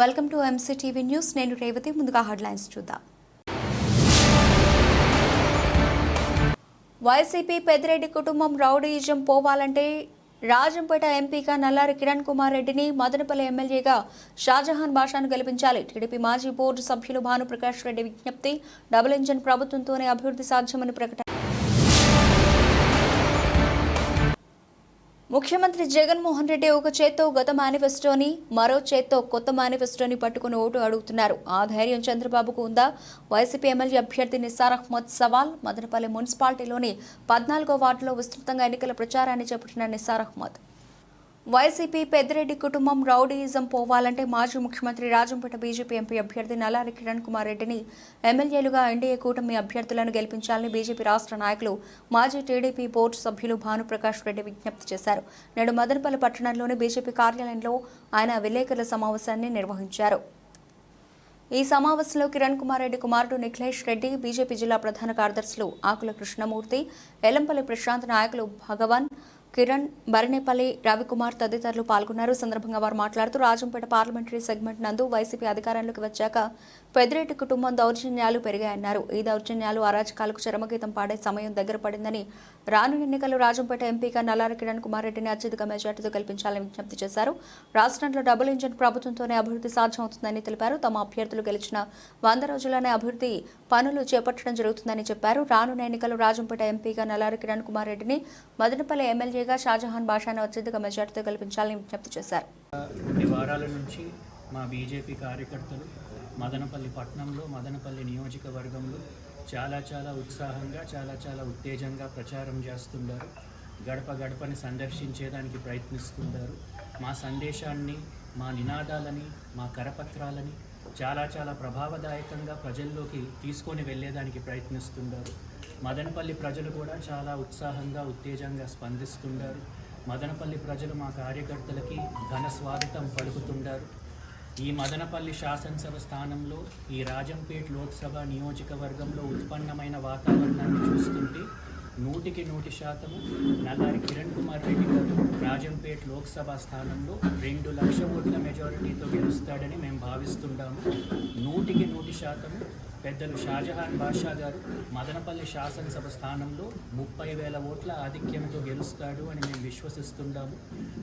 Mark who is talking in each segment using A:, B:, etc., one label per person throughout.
A: Welcome to MC TV news నేను రేవతి ముందుగా headlines చూద్దాం. వైసీపీ పెద్దిరెడ్డి కుటుంబం రౌడీయిజం పోవాలంటే రాజంపేట ఎంపీగా నల్లారి కిరణ్ కుమార్ రెడ్డిని మదనపల్లి ఎమ్మెల్యేగా షాజహాన్ బాషాను గెలిపించాలి. టీడీపీ మాజీ బోర్డు సభ్యులు భానుప్రకాష్ రెడ్డి విజ్ఞప్తి డబుల్ ఇంజన్ ప్రభుత్వంతోనే అభివృద్ధి సాధ్యమని ప్రకటన ముఖ్యమంత్రి జగన్మోహన్ రెడ్డి ఒక చేత్తో గత మేనిఫెస్టోని మరో చేత్తో కొత్త మేనిఫెస్టోని పట్టుకుని ఓటు అడుగుతున్నారు. ఆ ధైర్యం చంద్రబాబుకు ఉందా? వైసీపీ ఎమ్మెల్యే అభ్యర్థి నిసార్ అహ్మద్ సవాల్ మదనపల్లి మున్సిపాలిటీలోని పద్నాలుగో వార్డులో విస్తృతంగా ఎన్నికల ప్రచారాన్ని చేపట్టిన నిసార్ అహ్మద్. వైసీపీ పెద్దిరెడ్డి కుటుంబం రౌడీయిజం పోవాలంటే మాజీ ముఖ్యమంత్రి రాజంపేట బీజేపీ ఎంపీ అభ్యర్థి నల్లారి కిరణ్ కుమార్ రెడ్డిని ఎమ్మెల్యేలుగా ఎన్డీఏ కూటమి అభ్యర్థులను గెలిపించాలని బీజేపీ రాష్ట్ర నాయకులు మాజీ టీడీపీ బోర్డు సభ్యులు భానుప్రకాష్ రెడ్డి విజ్ఞప్తి చేశారు. నేడు మదనపల్లి పట్టణంలోని బీజేపీ కార్యాలయంలో ఆయన విలేకరుల సమావేశాన్ని నిర్వహించారు. ఈ సమావేశంలో కిరణ్ కుమార్ రెడ్డి కుమారుడు నిఖిలేష్ రెడ్డి బీజేపీ జిల్లా ప్రధాన కార్యదర్శులు ఆకుల కృష్ణమూర్తి ఎల్లంపల్లి ప్రశాంత్ నాయకులు భగవాన్ కిరణ్ బరినేపల్లి రవికుమార్ తదితరులు పాల్గొన్నారు. సందర్భంగా వారు మాట్లాడుతూ రాజంపేట పార్లమెంటరీ సెగ్మెంట్ నందు వైసీపీ అధికారంలోకి వచ్చాక పెద్దిరెడ్డి కుటుంబం దౌర్జన్యాలు పెరిగాయన్నారు. ఈ దౌర్జన్యాలు అరాచకాలకు చరమగీతం పాడే సమయం దగ్గర పడిందని రానున్న ఎన్నికల్లో రాజంపేట ఎంపీగా నల్లారి కిరణ్ కుమార్ రెడ్డిని అత్యధిక మెజార్టీతో కల్పించాలని విజ్ఞప్తి చేశారు. రాష్ట్రంలో డబుల్ ఇంజన్ ప్రభుత్వంతోనే అభివృద్ధి సాధ్యమవుతుందని తెలిపారు. తమ అభ్యర్థులు గెలిచిన వంద రోజుల్లోనే అభివృద్ధి పనులు చేపట్టడం జరుగుతుందని చెప్పారు. రానున్న ఎన్నికల్లో రాజంపేట ఎంపీగా నల్లారి కిరణ్ కుమార్ రెడ్డిని మదనపల్లి ఎమ్మెల్యేగా షాజహాన్ బాషాను అత్యధిక మెజార్టీతో కల్పించాలని విజ్ఞప్తి చేశారు.
B: కొన్ని వారాల నుంచి మా బీజేపీ కార్యకర్తలు మదనపల్లి పట్టణంలో మదనపల్లి నియోజకవర్గంలో చాలా చాలా ఉత్సాహంగా చాలా చాలా ఉత్తేజంగా ప్రచారం చేస్తున్నారు గడప గడపని సందర్శించేదానికి ప్రయత్నిస్తున్నారు మా సందేశాన్ని మా నినాదాలని మా కరపత్రాలని చాలా చాలా ప్రభావదాయకంగా ప్రజల్లోకి తీసుకొని వెళ్ళేదానికి ప్రయత్నిస్తున్నారు మదనపల్లి ప్రజలు కూడా చాలా ఉత్సాహంగా ఉత్తేజంగా స్పందిస్తున్నారు మదనపల్లి ప్రజలు మా కార్యకర్తలకి ఘన స్వాగతం పలుకుతుండారు ఈ మదనపల్లి శాసనసభ స్థానంలో ఈ రాజంపేట్ లోక్సభ నియోజకవర్గంలో ఉత్పన్నమైన వాతావరణాన్ని చూస్తుంటే నూటికి నూటి శాతము నల్లారి కిరణ్ కుమార్ రెడ్డి గారు రాజంపేట్ లోక్సభ స్థానంలో రెండు లక్ష ఓట్ల మెజారిటీతో గెలుస్తాడని మేము భావిస్తున్నాము నూటికి నూటి శాతము పెద్దలు షాజహాన్ బాషా గారు మదనపల్లి శాసనసభ స్థానంలో ముప్పై వేల ఓట్ల ఆధిక్యంతో గెలుస్తాడు అని మేము విశ్వసిస్తున్నాము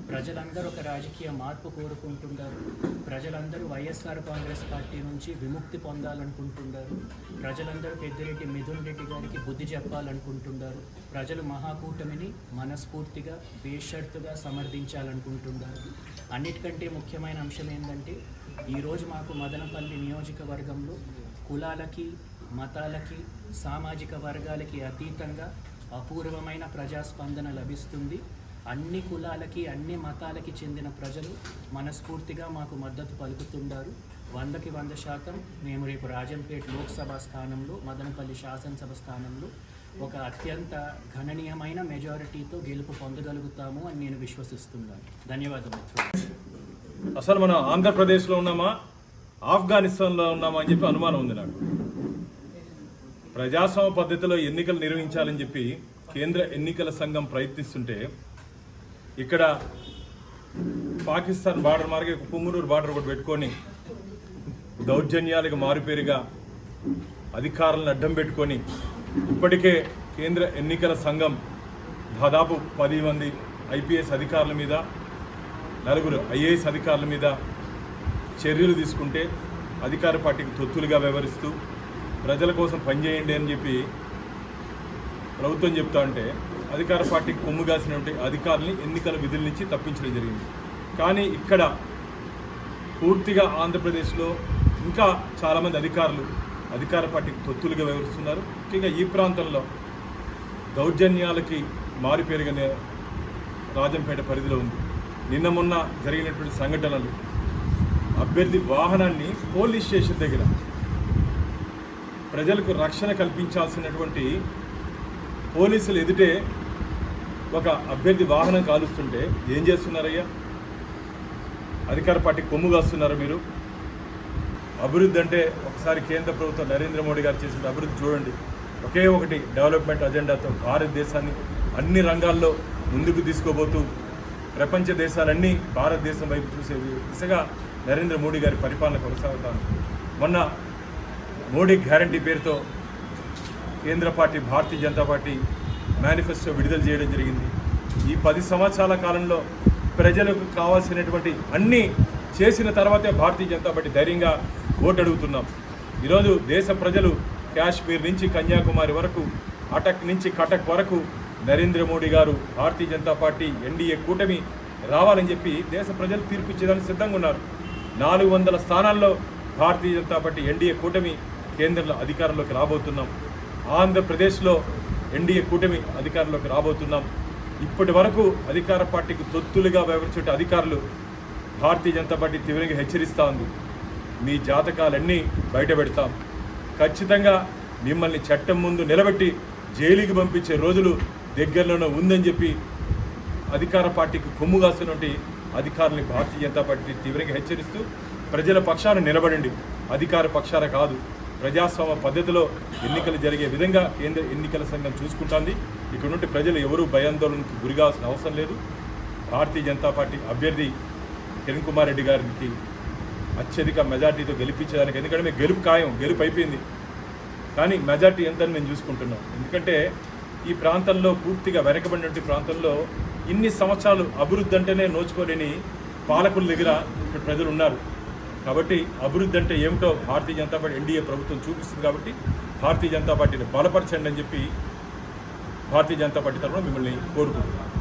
B: ప్రజలందరూ ఒక రాజకీయ మార్పు కోరుకుంటున్నారు ప్రజలందరూ వైఎస్ఆర్ కాంగ్రెస్ పార్టీ నుంచి విముక్తి పొందాలనుకుంటున్నారు ప్రజలందరూ పెద్దిరెడ్డి మిథున్ రెడ్డి గారికి బుద్ధి చెప్పాలనుకుంటున్నారు ప్రజలు మహాకూటమిని మనస్ఫూర్తిగా బేషరతుగా సమర్థించాలనుకుంటున్నారు అన్నిటికంటే ముఖ్యమైన అంశం ఏంటంటే ఈరోజు మాకు మదనపల్లి నియోజకవర్గంలో కులాలకి మతాలకి సామాజిక వర్గాలకి అతీతంగా అపూర్వమైన ప్రజాస్పందన లభిస్తుంది. అన్ని కులాలకి అన్ని మతాలకి చెందిన ప్రజలు మనస్ఫూర్తిగా మాకు మద్దతు పలుకుతున్నారు వందకి వంద శాతం మేము రేపు రాజంపేట్ లోక్సభ స్థానంలో మదనపల్లి శాసనసభ స్థానంలో ఒక అత్యంత గణనీయమైన మెజారిటీతో గెలుపు పొందగలుగుతాము అని నేను విశ్వసిస్తున్నాను. ధన్యవాదాలు మిత్రులు
C: అసలు మనం ఆంధ్రప్రదేశ్లో ఉన్నామా? ఆఫ్ఘనిస్తాన్లో ఉన్నామని చెప్పి అనుమానం ఉంది నాకు. ప్రజాస్వామ్య పద్ధతిలో ఎన్నికలు నిర్వహించాలని చెప్పి కేంద్ర ఎన్నికల సంఘం ప్రయత్నిస్తుంటే ఇక్కడ పాకిస్తాన్ బార్డర్ మార్గే పుంగునూరు బార్డర్ ఒకటి పెట్టుకొని దౌర్జన్యాలకు మారుపేరుగా అధికారులను అడ్డం పెట్టుకొని ఇప్పటికే కేంద్ర ఎన్నికల సంఘం దాదాపు పది మంది ఐపీఎస్ అధికారుల మీద నలుగురు ఐఏఎస్ అధికారుల మీద చర్యలు తీసుకుంటే అధికార పార్టీకి తొత్తులుగా వ్యవహరిస్తూ ప్రజల కోసం పనిచేయండి అని చెప్పి ప్రభుత్వం చెప్తా ఉంటే అధికార పార్టీకి కొమ్ము కాసినటువంటి అధికారుల్ని ఎన్నికల విధుల నుంచి తప్పించడం జరిగింది. కానీ ఇక్కడ పూర్తిగా ఆంధ్రప్రదేశ్లో ఇంకా చాలామంది అధికారులు అధికార పార్టీకి తొత్తులుగా వ్యవహరిస్తున్నారు. ముఖ్యంగా ఈ ప్రాంతంలో దౌర్జన్యాలకి మారిపేరుగానే రాజంపేట పరిధిలో ఉంది. నిన్న మొన్న జరిగినటువంటి సంఘటనలు అభ్యర్థి వాహనాన్ని పోలీస్ స్టేషన్ దగ్గర ప్రజలకు రక్షణ కల్పించాల్సినటువంటి పోలీసులు ఎదుటే ఒక అభ్యర్థి వాహనం కాలుస్తుంటే ఏం చేస్తున్నారయ్యా? అధికార పార్టీ కొమ్ముగాస్తున్నారు మీరు? అభివృద్ధి అంటే ఒకసారి కేంద్ర ప్రభుత్వం నరేంద్ర మోడీ గారు చేసిన అభివృద్ధి చూడండి. ఒకే ఒకటి డెవలప్మెంట్ అజెండాతో భారతదేశాన్ని అన్ని రంగాల్లో ముందుకు తీసుకోబోతూ ప్రపంచ దేశాలన్నీ భారతదేశం వైపు చూసే దిశగా నరేంద్ర మోడీ గారి పరిపాలన కొనసాగుతాను. మొన్న మోడీ గ్యారంటీ పేరుతో కేంద్ర party Bharatiya Janata party manifesto విడుదల చేయడం జరిగింది. ఈ పది సంవత్సరాల కాలంలో ప్రజలకు కావాల్సినటువంటి అన్నీ చేసిన తర్వాతే భారతీయ జనతా పార్టీ ధైర్యంగా ఓటు అడుగుతున్నాం. ఈరోజు దేశ ప్రజలు కాశ్మీర్ నుంచి కన్యాకుమారి వరకు అటక్ నుంచి కటక్ వరకు నరేంద్ర మోడీ గారు భారతీయ జనతా పార్టీ ఎన్డీఏ కూటమి రావాలని చెప్పి దేశ ప్రజలు తీర్పు ఇచ్చేదానికి సిద్ధంగా ఉన్నారు. నాలుగు వందల స్థానాల్లో భారతీయ జనతా పార్టీ ఎన్డీఏ కూటమి కేంద్రంలో అధికారంలోకి రాబోతున్నాం. ఆంధ్రప్రదేశ్లో ఎన్డీఏ కూటమి అధికారంలోకి రాబోతున్నాం. ఇప్పటి వరకు అధికార పార్టీకి తొత్తులుగా వ్యవహరించే అధికారులు భారతీయ జనతా పార్టీ తీవ్రంగా హెచ్చరిస్తూ ఉంది. మీ జాతకాలన్నీ బయట పెడతాం. ఖచ్చితంగా మిమ్మల్ని చట్టం ముందు నిలబెట్టి జైలుకి పంపించే రోజులు దగ్గరలోనే ఉందని చెప్పి అధికార పార్టీకి కొమ్ము కాస్తున్నటువంటి అధికారుల్ని భారతీయ జనతా పార్టీ తీవ్రంగా హెచ్చరిస్తూ ప్రజల పక్షాన నిలబడండి. అధికార పక్షాన కాదు. ప్రజాస్వామ్య పద్ధతిలో ఎన్నికలు జరిగే విధంగా కేంద్ర ఎన్నికల సంఘం చూసుకుంటోంది. ఇక్కడ నుండి ప్రజలు ఎవరూ భయాందోళనకు గురికావాల్సిన అవసరం లేదు. భారతీయ జనతా పార్టీ అభ్యర్థి కిరణ్ కుమార్ రెడ్డి గారికి అత్యధిక మెజార్టీతో గెలిపించేదానికి ఎందుకంటే మేము గెలుపు ఖాయం గెలుపు అయిపోయింది. కానీ మెజార్టీ ఎంతని మేము చూసుకుంటున్నాం. ఎందుకంటే ఈ ప్రాంతంలో పూర్తిగా వెనకబడినటువంటి ప్రాంతంలో ఇన్ని సంవత్సరాలు అభివృద్ధి అంటేనే నోచుకోలేని పాలకుల దగ్గర ఇప్పుడు ప్రజలు ఉన్నారు. కాబట్టి అభివృద్ధి అంటే ఏమిటో భారతీయ జనతా పార్టీ ఎన్డీఏ ప్రభుత్వం చూపిస్తుంది కాబట్టి భారతీయ జనతా పార్టీని బలపరచండి అని చెప్పి భారతీయ జనతా పార్టీ తరఫున మిమ్మల్ని కోరుకుంటున్నాను.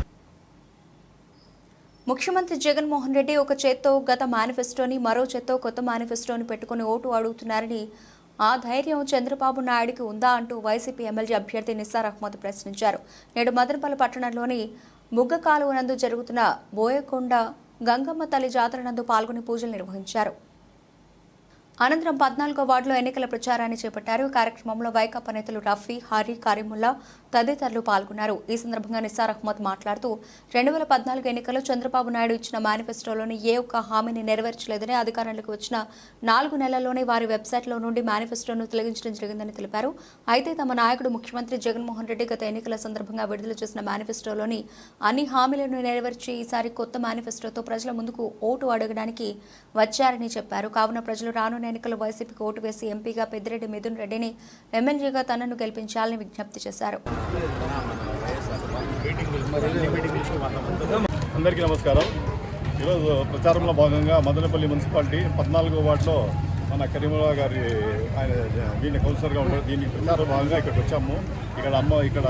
A: ముఖ్యమంత్రి జగన్మోహన్ రెడ్డి ఒక చేత్తో గత మేనిఫెస్టోని మరో చేత్తో కొత్త మేనిఫెస్టోని పెట్టుకుని ఓటు అడుగుతున్నారని ఆ ధైర్యం చంద్రబాబు నాయుడికి ఉందా అంటూ వైసీపీ ఎమ్మెల్యే అభ్యర్థి నిస్సార్ అహ్మద్ ప్రశ్నించారు. నేడు మదనపల్లి పట్టణంలోని బుగ్గ కాలువ నందు జరుగుతున్న బోయకొండ గంగమ్మ తల్లి జాతర నందు పాల్గొని పూజలు నిర్వహించారు. అనంతరం పద్నాలుగో వార్డులో ఎన్నికల ప్రచారాన్ని చేపట్టారు. కార్యక్రమంలో వైకాపా నేతలు రఫీ హరి కరీముల్లా తదితరులు పాల్గొన్నారు. ఈ సందర్భంగా నిసార్ అహ్మద్ మాట్లాడుతూ రెండు వేల పద్నాలుగు ఎన్నికల్లో చంద్రబాబు నాయుడు ఇచ్చిన మేనిఫెస్టోలోని ఏ ఒక్క హామీని నెరవేర్చలేదని అధికారంలోకి వచ్చిన నాలుగు నెలల్లోనే వారి వెబ్సైట్లో నుండి మేనిఫెస్టోను తొలగించడం జరిగిందని తెలిపారు. అయితే తమ నాయకుడు ముఖ్యమంత్రి జగన్మోహన్ రెడ్డి గత ఎన్నికల సందర్భంగా విడుదల చేసిన మేనిఫెస్టోలోని అన్ని హామీలను నెరవేర్చి ఈసారి కొత్త మేనిఫెస్టోతో ప్రజల ముందుకు ఓటు అడగడానికి వచ్చారని చెప్పారు. కావున ప్రజలు రానున్న ఎన్నికల్లో వైసీపీకి ఓటు వేసి ఎంపీగా పెద్దిరెడ్డి మిథున్ రెడ్డిని ఎమ్మెల్యేగా తనను గెలిపించాలని విజ్ఞప్తి చేశారు.
D: అందరికీ నమస్కారం. ఈరోజు ప్రచారంలో భాగంగా మదనపల్లి మున్సిపాలిటీ పద్నాలుగో వార్డులో మన కరీముల్లా గారి ఆయన దీన్ని కౌన్సిలర్గా ఉంటారు. దీనికి ప్రచార భాగంగా ఇక్కడికి వచ్చాము. ఇక్కడ అమ్మ ఇక్కడ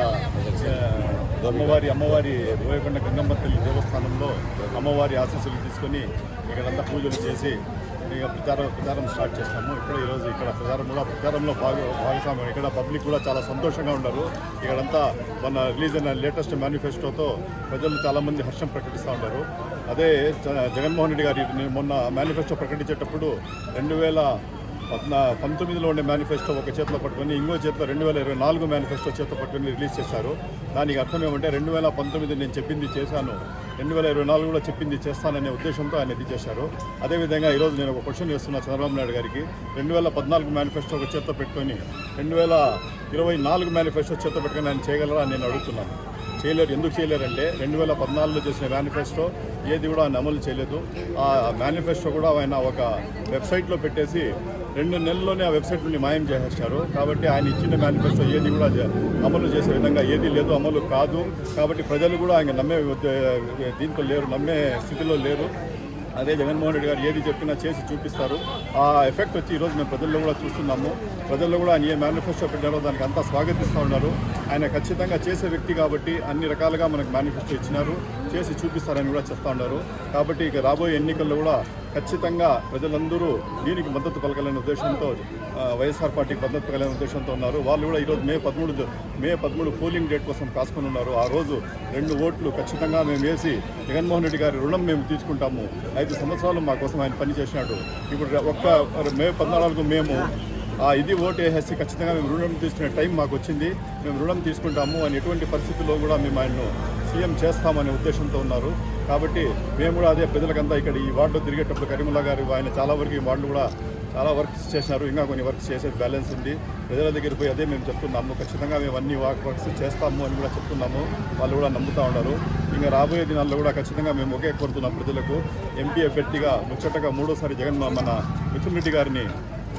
D: అమ్మవారి అమ్మవారి బోయకొండ గంగమ్మ తల్లి దేవస్థానంలో అమ్మవారి ఆశీస్సులు తీసుకొని ఇక్కడంతా పూజలు చేసి ఇక ప్రచారం ప్రచారం స్టార్ట్ చేస్తాము. ఇక్కడ ఈరోజు ఇక్కడ ప్రచారం కూడా ప్రచారంలో భాగ భాగస్వామ్యం ఇక్కడ పబ్లిక్ కూడా చాలా సంతోషంగా ఉన్నారు. ఇక్కడంతా మన రిలీజ్ అయిన లేటెస్ట్ మేనిఫెస్టోతో ప్రజలు చాలామంది హర్షం ప్రకటిస్తూ ఉంటారు అదే జ- జగన్మోహన్ రెడ్డి గారి మొన్న మేనిఫెస్టో ప్రకటించేటప్పుడు రెండు వేల పద్నా పంతొమ్మిదిలో ఉండే మేనిఫెస్టో ఒక చేతిలో పట్టుకొని ఇంకో చేతిలో రెండు వేల ఇరవై నాలుగు మేనిఫెస్టో చేతిలో పట్టుకొని రిలీజ్ చేశారు. దానికి అర్థం ఏమంటే రెండు వేల పంతొమ్మిది నేను చెప్పింది చేశాను. రెండు వేల ఇరవై నాలుగులో చెప్పింది చేస్తాననే ఉద్దేశంతో ఆయన ఇది చేశారు. అదేవిధంగా ఈరోజు నేను ఒక క్వశ్చన్ చేస్తున్నా చంద్రబాబు నాయుడు గారికి. రెండు వేల పద్నాలుగు మేనిఫెస్టో ఒక చేతిలో పెట్టుకొని రెండు వేల ఇరవై నాలుగు మేనిఫెస్టో చేతిలో పెట్టుకొని ఆయన చేయగలరా అని నేను అడుగుతున్నాను. చేయలేరు. ఎందుకు చేయలేరంటే రెండు వేల పద్నాలుగులో చేసిన మేనిఫెస్టో ఏది కూడా ఆయన అమలు చేయలేదు. ఆ మేనిఫెస్టో కూడా ఆయన ఒక వెబ్సైట్లో పెట్టేసి రెండు నెలల్లోనే ఆ వెబ్సైట్ నుండి మాయం చేసేస్తారు కాబట్టి ఆయన ఇచ్చిన మేనిఫెస్టో ఏది కూడా అమలు చేసే విధంగా ఏది లేదు అమలు కాదు. కాబట్టి ప్రజలు కూడా ఆయన నమ్మే ఉద్ద- దీంట్లో లేరు నమ్మే స్థితిలో లేరు. అదే జగన్మోహన్ రెడ్డి గారు ఏది చెప్పినా చేసి చూపిస్తారు. ఆ ఎఫెక్ట్ వచ్చి ఈరోజు మేము ప్రజల్లో కూడా చూస్తున్నాము. ప్రజల్లో కూడా ఆయన ఏ మేనిఫెస్టో పెట్టారో దానికి అంతా స్వాగతిస్తూ ఉన్నారు. ఆయన ఖచ్చితంగా చేసే వ్యక్తి కాబట్టి అన్ని రకాలుగా మనకు మేనిఫెస్టో ఇచ్చినారు చేసి చూపిస్తారని కూడా చెప్తా ఉన్నారు. కాబట్టి ఇక రాబోయే ఎన్నికల్లో కూడా ఖచ్చితంగా ప్రజలందరూ దీనికి మద్దతు పలకలేని ఉద్దేశంతో వైఎస్ఆర్ పార్టీకి మద్దతు పలకాలనే ఉద్దేశంతో ఉన్నారు. వాళ్ళు కూడా ఈరోజు మే పదమూడు మే పదమూడు పోలింగ్ డేట్ కోసం కాసుకొని ఉన్నారు. ఆ రోజు రెండు ఓట్లు ఖచ్చితంగా మేము వేసి జగన్మోహన్ రెడ్డి గారి రుణం మేము తీసుకుంటాము. ఐదు సంవత్సరాలు మా కోసం ఆయన పని ఇప్పుడు ఒక్క మే పద్నాలుగు మేము ఇది ఓటు వేసేసి ఖచ్చితంగా మేము రుణం తీసుకునే టైం మాకు వచ్చింది. మేము రుణం తీసుకుంటాము అని ఎటువంటి పరిస్థితుల్లో కూడా మేము ఆయన్ను సీఎం చేస్తామనే ఉద్దేశంతో ఉన్నారు. కాబట్టి మేము కూడా అదే ప్రజలకంతా ఇక్కడ ఈ వార్డులో తిరిగేటప్పుడు కరీముల్లా గారు ఆయన చాలా వరకు ఈ వార్డులు కూడా చాలా వర్క్స్ చేసినారు. ఇంకా కొన్ని వర్క్స్ చేసేది బ్యాలెన్స్ ఉంది. ప్రజల దగ్గరికి పోయి అదే మేము చెప్తున్నాము. ఖచ్చితంగా మేము అన్ని వర్క్స్ చేస్తాము అని కూడా చెప్తున్నాము. వాళ్ళు కూడా నమ్ముతూ ఉన్నారు. ఇంకా రాబోయే దినాల్లో కూడా ఖచ్చితంగా మేము ఒకే కోరుతున్నాం ప్రజలకు. ఎంపీ అభ్యర్థిగా ముచ్చటగా మూడోసారి జగన్ మన మిథున్ రెడ్డి గారిని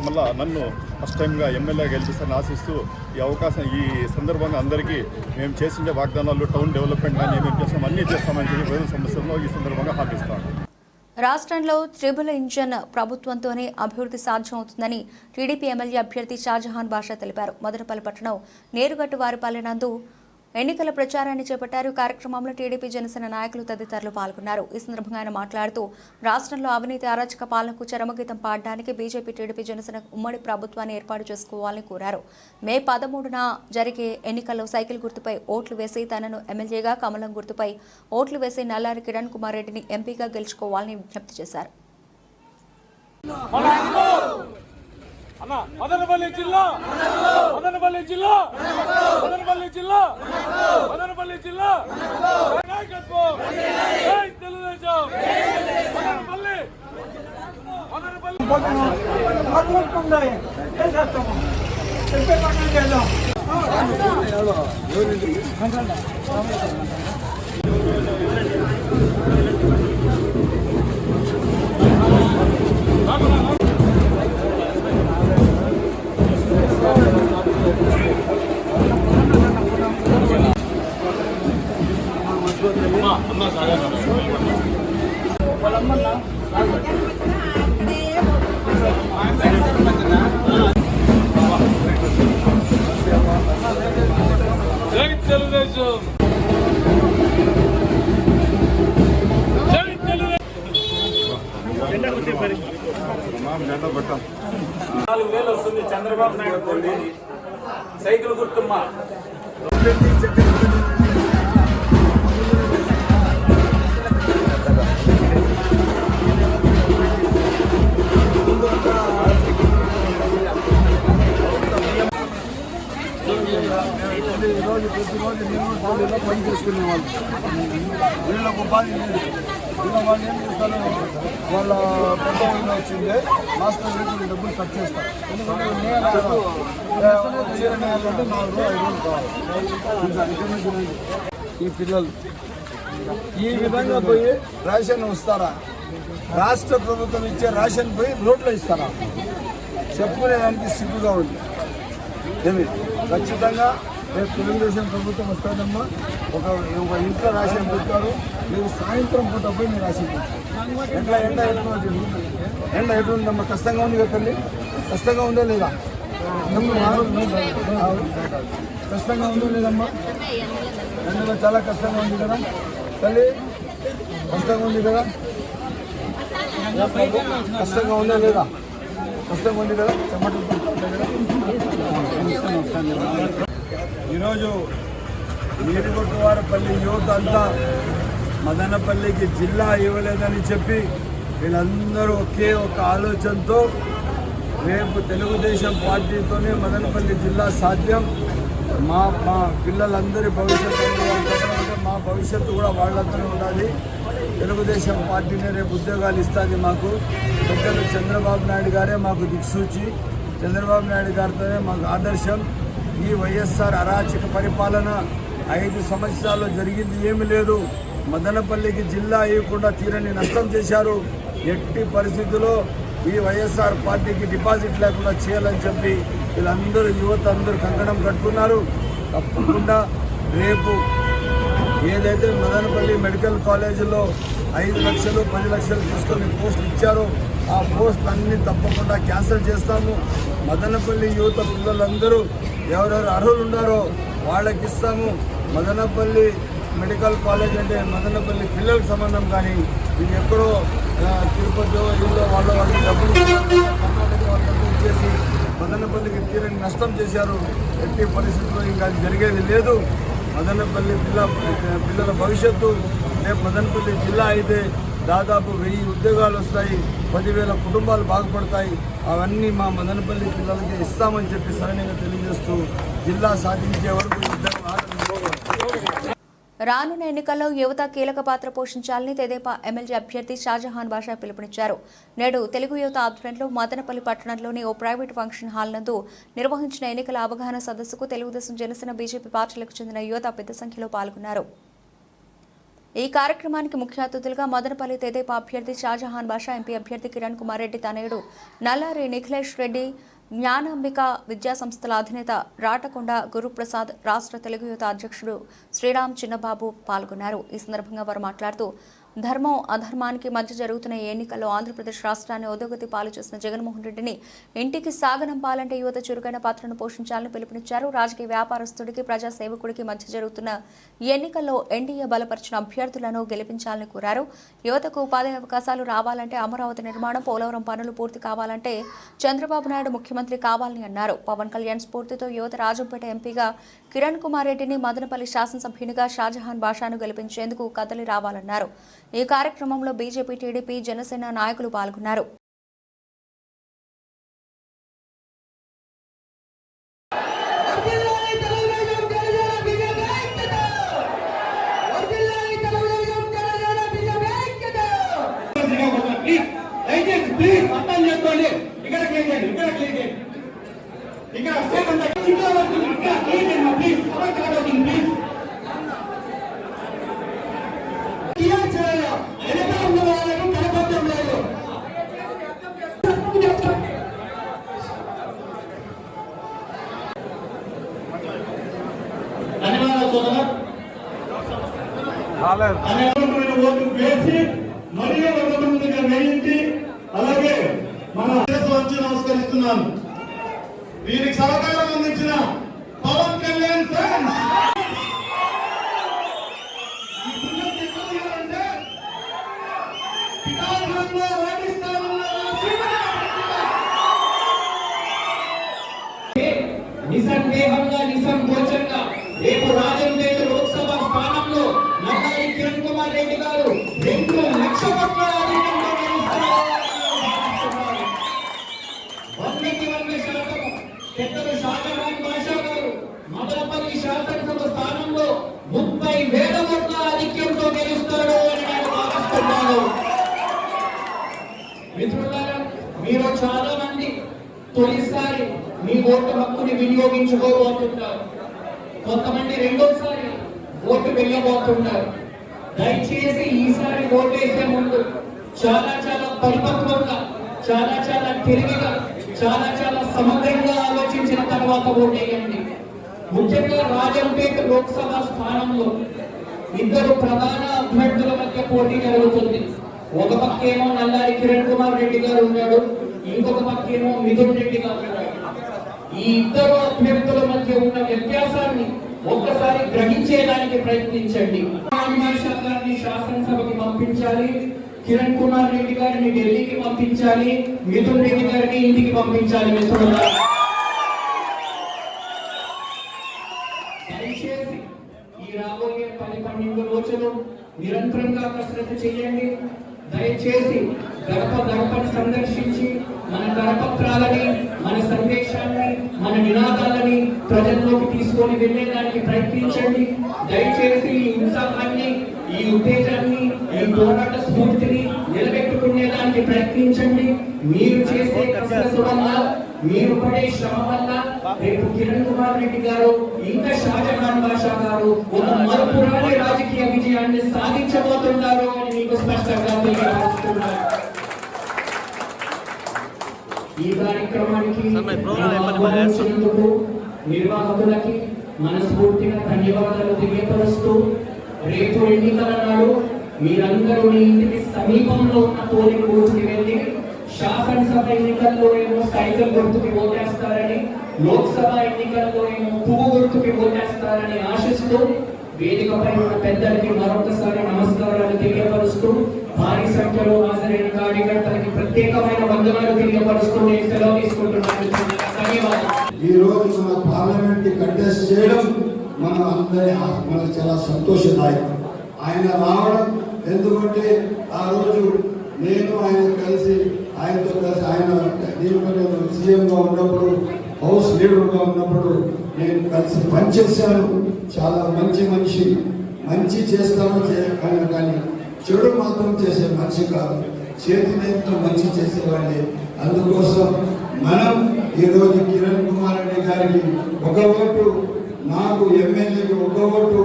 D: మళ్ళా నన్ను ఫస్ట్ టైంగా ఎమ్మెల్యే గెలిపిస్తారని ఆశిస్తూ ఈ అవకాశం ఈ సందర్భంగా అందరికీ మేము చేసిన వాగ్దానాలు టౌన్ డెవలప్మెంట్ కానీ ఏమేమి చేస్తాం అన్నీ చేస్తామని చెప్పి ప్రజల సమస్యల్లో ఈ సందర్భంగా హామీస్తాను
A: రాష్ట్రంలో ట్రిబుల్ ఇంజన్ ప్రభుత్వంతోనే అభివృద్ధి సాధ్యమవుతుందని టీడీపీ ఎమ్మెల్యే అభ్యర్థి షాజహాన్ బాషా తెలిపారు. మదనపల్లి పట్టణం నేరుగట్టు వారిపల్లె నందు ఎన్నికల ప్రచారాన్ని చేపట్టారు. కార్యక్రమంలో టీడీపీ జనసేన నాయకులు తదితరులు పాల్గొన్నారు. ఈ సందర్భంగా ఆయన మాట్లాడుతూ రాష్ట్రంలో అవినీతి అరాచక పాలనకు చరమగీతం పాడడానికి బీజేపీ టీడీపీ జనసేన ఉమ్మడి ప్రభుత్వాన్ని ఏర్పాటు చేసుకోవాలని కోరారు. మే పదమూడున జరిగే ఎన్నికల్లో సైకిల్ గుర్తుపై ఓట్లు వేసి తనను ఎమ్మెల్యేగా కమలం గుర్తుపై ఓట్లు వేసి నల్లారి కిరణ్ కుమార్ రెడ్డిని ఎంపీగా గెలుచుకోవాలని విజ్ఞప్తి చేశారు.
C: మదనపల్లి జిల్లా. మదనపల్లి జిల్లా. మదనపల్లి జిల్లా. మదనపల్లి జిల్లా. నాయకత్వం. తెలుగుదేశం. మదనపల్లి. మదనపల్లి.
E: చేసుకునే వాళ్ళు. వీళ్ళకు ఉపాధి లేదు. వీళ్ళ వాళ్ళు ఏం చేస్తారు? వాళ్ళ పెద్ద ఊళ్ళో వచ్చిందే మాస్టర్ రేట్లు డబ్బులు కట్ చేస్తారు. ఎందుకంటే నాలుగు ఐదు రోజులు కావాలి ఈ పిల్లలు. ఈ విధంగా పోయి రేషన్ వస్తారా రాష్ట్ర ప్రభుత్వం ఇచ్చే రేషన్ పోయి రోడ్లో ఇస్తారా? చెప్పుకునేదానికి సిగ్గుగా ఉంది. ఏమి? ఖచ్చితంగా రేపు తెలుగుదేశం ప్రభుత్వం వస్తుందమ్మా. ఒక ఒక ఇంట్లో రాసి పెట్టారు మీరు సాయంత్రం పూట పోయి మీరు రాసి ఎండ ఎండ ఎట్లున్నది ఎండ ఎట్లుందమ్మా కష్టంగా ఉంది కదండి తల్లి. కష్టంగా ఉందా లేదా? కష్టంగా ఉందో లేదమ్మా? ఎండలో చాలా కష్టంగా ఉంది కదా. తల్లి కష్టంగా ఉంది కదా? కష్టంగా ఉందా లేదా? కష్టంగా ఉంది కదా? చెమటలు ఈరోజు నీరుగొట్టువారపల్లి యువత అంతా మదనపల్లికి జిల్లా ఇవ్వలేదని చెప్పి వీళ్ళందరూ ఒకే ఒక ఆలోచనతో రేపు తెలుగుదేశం పార్టీతోనే మదనపల్లి జిల్లా సాధ్యం. మా మా పిల్లలందరి భవిష్యత్తు మా భవిష్యత్తు కూడా వాళ్ళతోనే ఉండాలి. తెలుగుదేశం పార్టీనే రేపు ఉద్యోగాలు ఇస్తుంది మాకు. పెద్దలు చంద్రబాబు నాయుడు గారే మాకు దిక్సూచి. చంద్రబాబు నాయుడు గారితోనే మాకు ఆదర్శం. ఈ వైఎస్ఆర్ అరాచక పరిపాలన ఐదు సంవత్సరాల్లో జరిగింది ఏమీ లేదు. మదనపల్లికి జిల్లా ఇవ్వకుండా తీరని నష్టం చేశారు. ఎట్టి పరిస్థితుల్లో ఈ వైఎస్ఆర్ పార్టీకి డిపాజిట్ లేకుండా చేయాలని చెప్పి వీళ్ళందరూ యువత అందరూ కంకణం కట్టుకున్నారు. తప్పకుండా రేపు ఏదైతే మదనపల్లి మెడికల్ కాలేజీలో ఐదు లక్షలు పది లక్షలు తీసుకొని పోస్ట్ ఇచ్చారో ఆ పోస్ట్ అన్ని తప్పకుండా క్యాన్సిల్ చేస్తాము. మదనపల్లి యువత పిల్లలందరూ ఎవరెవరు అర్హులు ఉన్నారో వాళ్ళకి ఇస్తాము. మదనపల్లి మెడికల్ కాలేజ్ అంటే మదనపల్లి పిల్లలకు సంబంధం కానీ ఇది ఎక్కడో తిరుపతిలో తిరుపతి ఇల్లు వాళ్ళ వాళ్ళకి డబ్బులు కర్ణాటక వాళ్ళ డబ్బులు ఇచ్చేసి మదనపల్లికి తీరని నష్టం చేశారు. ఎట్టి పరిస్థితుల్లో ఇంకా అది జరిగేది లేదు. మదనపల్లి పిల్ల పిల్లల భవిష్యత్తు రేపు మదనపల్లి జిల్లా అయితే దాదాపు వెయ్యి ఉద్యోగాలు వస్తాయి పదివేల కుటుంబాలు బాగుపడతాయి. అవన్నీ మా మదనపల్లి పిల్లలకి ఇస్తామని చెప్పి సరైనంగా తెలియజేస్తూ జిల్లా సాధించే వరకు
A: రానున్న ఎన్నికల్లో యువత కీలక పాత్ర పోషించాలని తెదేపా ఎమ్మెల్యే అభ్యర్థి షాజహాన్ బాషా పిలుపునిచ్చారు. నేడు తెలుగు యువత ఆధ్వర్యంలో మదనపల్లి పట్టణంలోని ఓ ప్రైవేట్ ఫంక్షన్ హాల్ నందు నిర్వహించిన ఎన్నికల అవగాహన సదస్సుకు తెలుగుదేశం జనసేన బీజేపీ పార్టీలకు చెందిన యువత పెద్ద సంఖ్యలో పాల్గొన్నారు. ఈ కార్యక్రమానికి ముఖ్య అతిథులుగా మదనపల్లి తెదేపా అభ్యర్థి షాజహాన్ బాషా ఎంపీ అభ్యర్థి కిరణ్ కుమార్ రెడ్డి తనయుడు నల్లారి నిఖిలేష్ రెడ్డి జ్ఞానాంబిక విద్యా సంస్థల అధినేత రాటకొండ గురుప్రసాద్ రాష్ట్ర తెలుగు యువత అధ్యక్షుడు శ్రీరామ్ చిన్నబాబు పాల్గొన్నారు. ఈ సందర్భంగా వారు మాట్లాడుతూ ధర్మం అధర్మానికి మధ్య జరుగుతున్న ఈ ఎన్నికల్లో ఆంధ్రప్రదేశ్ రాష్ట్రాన్ని ఉదోగతి పాలు చేసిన జగన్మోహన్ రెడ్డిని ఇంటికి సాగనంపాలంటే యువత చురుకైన పాత్రను పోషించాలని పిలుపునిచ్చారు. రాజకీయ వ్యాపారస్తుడికి ప్రజాసేవకుడికి మధ్య జరుగుతున్న ఈ ఎన్నికల్లో ఎన్డీఏ బలపరిచిన అభ్యర్థులను గెలిపించాలని కోరారు. యువతకు ఉపాధి అవకాశాలు రావాలంటే అమరావతి నిర్మాణం పోలవరం పనులు పూర్తి కావాలంటే చంద్రబాబు నాయుడు ముఖ్యమంత్రి కావాలని అన్నారు. పవన్ కళ్యాణ్ స్ఫూర్తితో యువత రాజంపేట ఎంపీగా కిరణ్ కుమార్ రెడ్డిని మదనపల్లి శాసనసభ్యునిగా షాజహాన్ బాషాను గెలిపించేందుకు కదలి రావాలన్నారు. ఈ కార్యక్రమంలో బీజేపీ టీడీపీ జనసేన నాయకులు పాల్గొన్నారు.
F: ఇక్కడ స్టేట్ అంతా ఇక్కడ వరకు క్లియర్ చేయండి ప్లీజ్ అవుతుంది ప్లీజ్ ఓటు వేసి మరియు ముందుగా వేయించి అలాగే మన నమస్కరిస్తున్నాను. దీనికి సహకారం అందించిన పవన్ హక్కుని వినియోగించుకోబోతున్నారు కొంతమంది రెండోసారి ఓటు వెళ్ళబోతున్నారు దయచేసి ఈసారి ఓటు వేసే ముందు చాలా చాలా పరిపక్వంగా చాలా చాలా తెలివిగా చాలా చాలా సమగ్రంగా ఆలోచించిన తర్వాత ఓటేయండి. ముఖ్యంగా రాజంపేట లోక్సభ స్థానంలో ఇద్దరు ప్రధాన అభ్యర్థుల మధ్య పోటీ జరుగుతుంది. ఒక పక్క ఏమో నల్లారి కిరణ్ కుమార్ రెడ్డి గారు ఉన్నాడు ఇంకొక పక్క ఏమో మిథున్ రెడ్డి గారు ఉన్నాడు. ఈ ఇద్దరు అభ్యర్థుల మధ్య ఉన్న వ్యత్యాసాన్ని ఒక్కసారి గ్రహించేదానికి ప్రయత్నించండి. గారిని శాసనసభకి పంపించాలి కిరణ్ కుమార్ రెడ్డి గారిని ఢిల్లీకి పంపించాలి మిథున్ రెడ్డి గారిని ఇంటికి పంపించాలి మిత్రులారా. దయచేసి ఈ రాబోయే పది పన్నెండు రోజులు నిరంతరంగా కసరత్తు చేయండి. దయచేసి గడప గడపను సందర్శించి మన కరపత్రాలని మన సందేశాన్ని మన నినాదాలని ప్రజల్లోకి తీసుకొని వెళ్ళేదానికి ప్రయత్నించండి. దయచేసి ఈ ఉత్సాహాన్ని ఈ ఉత్తేజాన్ని ఈ పోరాట స్ఫూర్తిని నిలబెట్టుకునేదానికి ప్రయత్నించండి. మీరు చేసే కసరత్తు వల్ల మీరు పడే శ్రమ వల్ల రేపు కిరణ్ కుమార్ రెడ్డి గారు ఇంకా షాజహాన్ బాషా గారు ఒక మరపురాని రాజకీయ విజయాన్ని సాధించబోతున్నారు అని మీకు స్పష్టంగా తెలియజేస్తున్నారు ఈ కార్యక్రమానికి నిర్వాహకులకి మనస్ఫూర్తిగా ధన్యవాదాలు తెలియపరుస్తూ రేపు ఎన్నికల నాడు మీరందరూ మీ ఇంటికి సమీపంలో ఉన్న తోలి కూర్చుని వెళ్ళి శాసనసభ ఎన్నికల్లో ఏమో సైకిల్ గుర్తుకి ఓటేస్తారని లోక్సభ ఎన్నికల్లో ఏమో పువ్వు గుర్తుకి ఓటేస్తారని ఆశిస్తూ వేదికపై ఉన్న పెద్దలకి మరొకసారి నమస్కారాలు తెలియపరుస్తూ భారీ సంఖ్యలో హాజరైన కార్యకర్తలకి ప్రత్యేకమైన వందనాలు తెలియపరుస్తూ నేను సెలవు తీసుకుంటున్నాను. ధన్యవాదాలు.
E: ఈ రోజు మన పార్లమెంట్ కంటెస్ట్ చేయడం మన అందరి మనకు చాలా సంతోషదాయకం. ఆయన రావడం ఎందుకంటే ఆ రోజు నేను ఆయన కలిసి ఆయనతో కలిసి ఆయన దీనిపై సీఎంగా ఉన్నప్పుడు హౌస్ లీడర్గా ఉన్నప్పుడు నేను కలిసి పనిచేశాను. చాలా మంచి మనిషి. మంచి చేస్తాను చేయగలను కానీ చెడు మాత్రం చేసే మనిషి కాదు. చేతి నేతతో మంచి చేసేవాడిని. అందుకోసం మనం ఈరోజు కిరణ్ కుమార్ రెడ్డి గారికి ఒక ఓటు నాకు ఎమ్మెల్యేకి ఒక ఓటు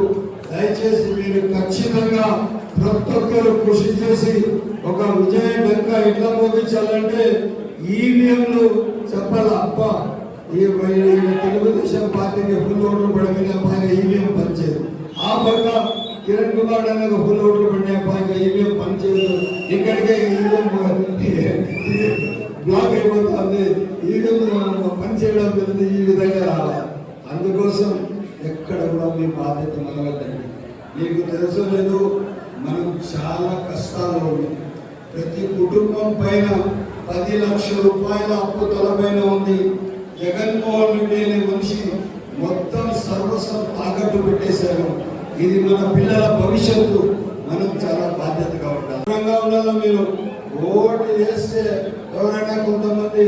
E: దయచేసి మీరు ఖచ్చితంగా ప్రతి ఒక్కరు కృషి చేసి ఒక విజయ డంక ఇట్లా మోగించాలంటే ఈవీఎంలు చెప్పాలి? అప్ప ఈ తెలుగుదేశం పార్టీకి ఫుల్ ఓట్లు పడమైన పైన ఈవీఎం పనిచేయదు. ఆ పక్క కిరణ్ కుమార్ అన్నకు ఫుల్ ఓట్లు పడిన పైన ఈవీఎం పనిచేయదు. ఇక్కడికే ఈవీఎం బ్లాక్ అయిపోతుంది. ఈవీఎం పనిచేయడం పెద్దది ఈ విధంగా రావాలి. అందుకోసం ఎక్కడ కూడా మీ బాధ్యత మొదలవుతుంది మీకు తెలుసు లేదు మనం చాలా కష్టాలు ఉంది ప్రతి కుటుంబం పైన పది లక్షల రూపాయల అప్పు తలపైన ఉంది. జగన్మోహన్ రెడ్డి అనే మనిషి మొత్తం సర్వస్వం తాకట్టు పెట్టేశారు. ఇది మన పిల్లల భవిష్యత్తు. మనం చాలా బాధ్యతగా ఉండాలి. ఉండాలి మీరు? ఓటు వేస్తే ఎవరైనా కొంతమంది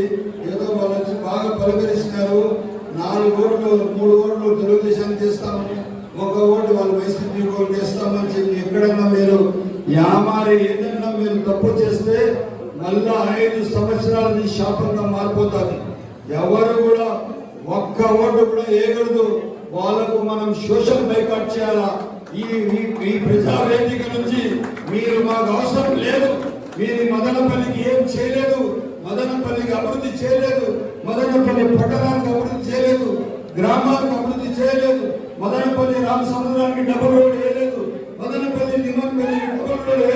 E: ఏదో వాళ్ళు వచ్చి బాగా పలకరిస్తున్నారు నాలుగు ఓట్లు మూడు ఓట్లు తెలుగుదేశానికి చేస్తాము ఒక ఓటు వాళ్ళు వైసీపీ ఓటు చేస్తామని చెప్పి ఎక్కడన్నా మీరు యామారి ఏదన్నా మీరు తప్పు చేస్తే మళ్ళా ఐదు సంవత్సరాలది శాపంగా మారిపోతుంది ఎవరు కూడా ఒక్క ఓటు కూడా వేయకూడదు. వాళ్ళకు మనం సోషల్ బైకాట్ చేయాలా? ఈ ఈ- ఈ ప్రజావేదిక నుంచి మీరు మాకు అవసరం లేదు. మీరు మదనపల్లికి ఏం చేయలేదు. మదనపల్లికి అభివృద్ధి చేయలేదు. మదనపల్లి పట్టణానికి అభివృద్ధి చేయలేదు. గ్రామాలకు అభివృద్ధి చేయలేదు. మదనపల్లి రామసముద్రానికి డబుల్ రోడ్ వేయలేదు. మదనపల్లి నిమ్మపల్లి డబుల్ రోడ్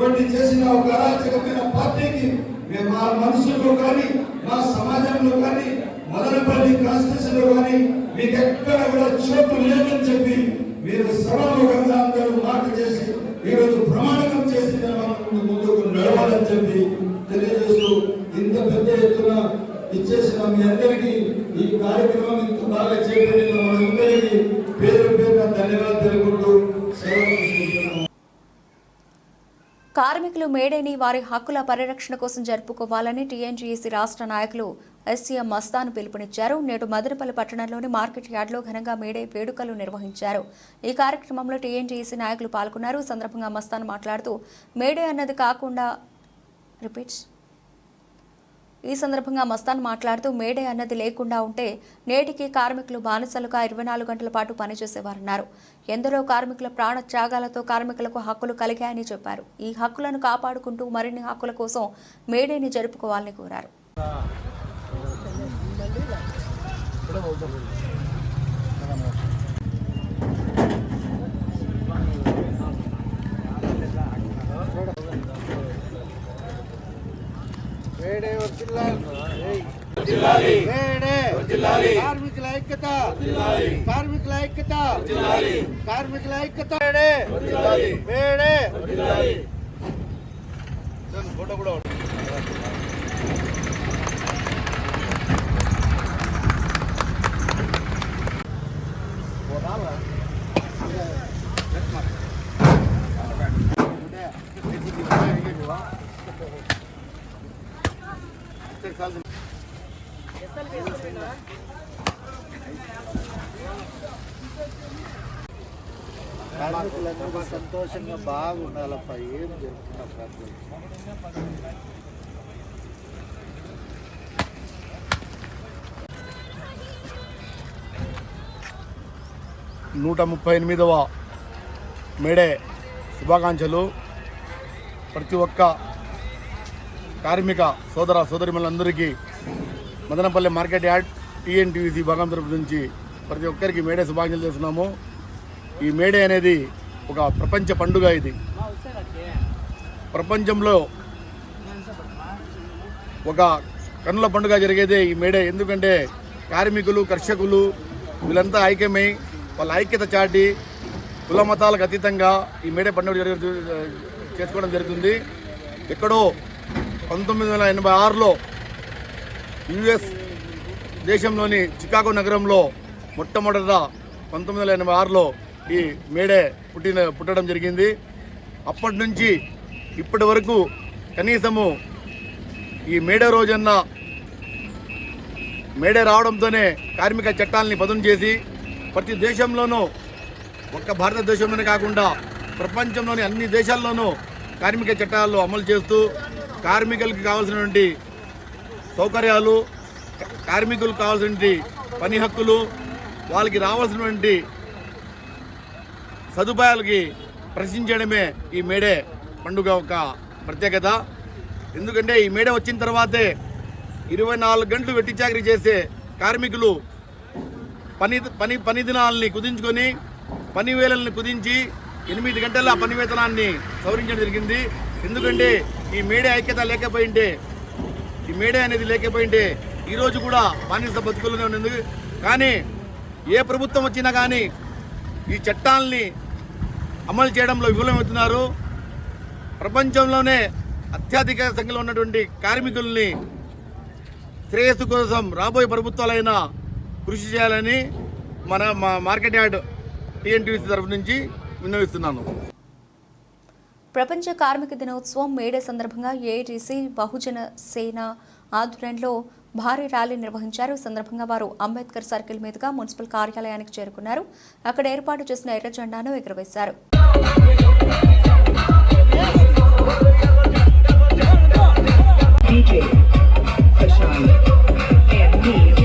E: ఇటువంటి చేసిన ఒక అరాచకమైన పార్టీకి మేము మా మనసులో కానీ మా సమాజంలో కానీ మదనపల్లి కాన్స్టిట్యూషన్లో కానీ మీకు ఎక్కడ కూడా చోటు లేదని చెప్పి మీరు సభాముఖంగా అందరూ మాట చేసి ఈరోజు ప్రమాణకం చేసి ముందుకు నడవాలని చెప్పి తెలియజేస్తూ ఇంత పెద్ద ఎత్తున ఇచ్చేసిన మీ అందరికీ ఈ కార్యక్రమం ఇంత బాగా చేపట్టిన మనందరికీ పేరు పేరున ధన్యవాదాలు తెలుపుకుంటూ సెలవు తీసుకుంటున్నాను
A: కార్మికులు మేడేని వారి హక్కుల పరిరక్షణ కోసం జరుపుకోవాలని టీఎన్జీఏసీ రాష్ట్ర నాయకులు ఎస్సీఎం మస్తాన్ పిలుపునిచ్చారు. నేడు మదనపల్లి పట్టణంలోని మార్కెట్ యార్డ్లో ఘనంగా మేడే వేడుకలు నిర్వహించారు. ఈ కార్యక్రమంలో టీఎన్జీఏసీ నాయకులు పాల్గొన్నారు. సందర్భంగా మస్తాన్ మాట్లాడుతూ మేడే అన్నది కాకుండా రిపీట్స్ ఈ సందర్భంగా మస్తాన్ మాట్లాడుతూ మేడే అన్నది లేకుండా ఉంటే నేటికి కార్మికులు బానిసలుగా ఇరవై నాలుగు గంటల పాటు పనిచేసేవారన్నారు. ఎందరో కార్మికుల ప్రాణ త్యాగాలతో కార్మికులకు హక్కులు కలిగాయని చెప్పారు. ఈ హక్కులను కాపాడుకుంటూ మరిన్ని హక్కుల కోసం మేడేని జరుపుకోవాలని కోరారు.
G: కార్మికుల ఐక్యత. కార్మికుల ఐక్యత. కార్మికుల ఐక్యత. మేడే. ఫోటో కూడా సంతోషంగా బాగుండాలప్ప ఏం జరుగుతున్నా
D: నూట ముప్పై ఎనిమిదవ మేడే శుభాకాంక్షలు. ప్రతి ఒక్క కార్మిక సోదర సోదరిమలందరికీ మదనపల్లి మార్కెట్ యార్డ్ టీఎన్టీవీసీ భాగం తరపు నుంచి ప్రతి ఒక్కరికి మేడే శుభాకాంక్షలు చేస్తున్నాము. ఈ మేడే అనేది ఒక ప్రపంచ పండుగ ఇది. ప్రపంచంలో ఒక కన్నుల పండుగ జరిగేదే ఈ మేడే. ఎందుకంటే కార్మికులు కర్షకులు వీళ్ళంతా ఐక్యమై వాళ్ళ ఐక్యత చాటి కుల మతాలకు అతీతంగా ఈ మేడే పండుగ జరిగే చేసుకోవడం జరుగుతుంది. ఎక్కడో పంతొమ్మిది వందల ఎనభై ఆరులో యుఎస్ దేశంలోని చికాగో నగరంలో మొట్టమొదట పంతొమ్మిది వందల ఎనభై ఆరులో ఈ మేడే పుట్టిన పుట్టడం జరిగింది. అప్పటి నుంచి ఇప్పటి వరకు కనీసము ఈ మేడే రోజన్న
G: మేడే రావడంతోనే కార్మిక చట్టాలని పదును చేసి ప్రతి దేశంలోనూ ఒక్క భారతదేశంలోనే కాకుండా ప్రపంచంలోని అన్ని దేశాల్లోనూ కార్మిక చట్టాలు అమలు చేస్తూ కార్మికులకి కావాల్సినటువంటి సౌకర్యాలు కార్మికులకు కావాల్సినటువంటి పని హక్కులు వాళ్ళకి రావాల్సినటువంటి సదుపాయాలకి ప్రశ్నించడమే ఈ మేడే పండుగ ఒక ప్రత్యేకత. ఎందుకంటే ఈ మేడే వచ్చిన తర్వాతే ఇరవై నాలుగు గంటలు వెట్టి చాకరీ చేసే కార్మికులు పని పని పని దినాలని కుదించుకొని పని వేళల్ని కుదించి ఎనిమిది గంటల పని వేతనాన్ని సవరించడం జరిగింది. ఎందుకంటే ఈ మేడే ఐక్యత లేకపోయింటే ఈ మేడే అనేది లేకపోయింటే ఈరోజు కూడా బానిస బతుకుల్లోనే ఉన్నది. కానీ ఏ ప్రభుత్వం వచ్చినా కానీ ఈ చట్టాలని అమలు చేయడంలో విఫలమవుతున్నారు. ప్రపంచంలోనే అత్యధిక సంఖ్యలో ఉన్నటువంటి కార్మికుల్ని శ్రేయస్సు కోసం రాబోయే ప్రభుత్వాలైనా కృషి చేయాలని మన మా మార్కెట్ యార్డ్ టీఎన్టీసీ తరఫు నుంచి విన్నవిస్తున్నాను.
A: ప్రపంచ కార్మిక దినోత్సవం మేడే సందర్భంగా ఏఐటీసీ బహుజన సేన ఆధ్వర్యంలో భారీ ర్యాలీ నిర్వహించారు. ఈ సందర్భంగా వారు అంబేద్కర్ సర్కిల్ మీదుగా మున్సిపల్ కార్యాలయానికి చేరుకున్నారు. అక్కడ ఏర్పాటు చేసిన ఎర్ర జెండాను ఎగురవేశారు.
H: DJ Prashant and me.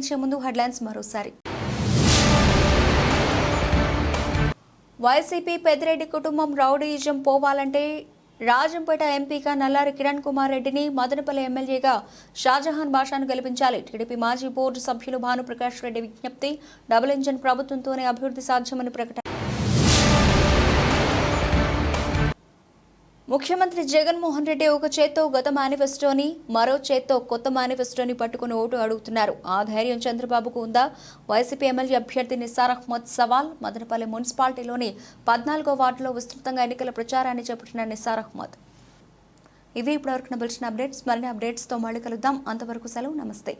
A: ముగించే ముందు హెడ్లైన్స్ మరోసారి. వైసీపీ పెద్దిరెడ్డి కుటుంబం రౌడీయిజం పోవాలంటే రాజంపేట ఎంపీగా నల్లారి కిరణ్ కుమార్ రెడ్డిని మదనపల్లి ఎమ్మెల్యేగా షాజహాన్ బాషాను గెలిపించాలి. టీడీపీ మాజీ బోర్డు సభ్యులు భానుప్రకాష్ రెడ్డి విజ్ఞప్తి డబుల్ ఇంజన్ ప్రభుత్వంతోనే అభివృద్ధి సాధ్యమని ప్రకటన ముఖ్యమంత్రి జగన్మోహన్ రెడ్డి ఒక చేత్తో గత మేనిఫెస్టోని మరో చేత్తో కొత్త మేనిఫెస్టోని పట్టుకుని ఓటు అడుగుతున్నారు. ఆ ధైర్యం చంద్రబాబుకు ఉందా? వైసీపీ ఎమ్మెల్యే అభ్యర్థి నిసార్ అహ్మద్ సవాల్ మదనపల్లి మున్సిపాలిటీలోని పద్నాలుగో వార్డులో విస్తృతంగా ఎన్నికల ప్రచారాన్ని చేపట్టిన నిసార్ అహ్మద్. ఇవి ఇప్పటివరకు నిలిచిన అప్డేట్స్. మరిన్ని అప్డేట్స్తో మళ్ళీ కలుద్దాం. అంతవరకు సెలవు. నమస్తే.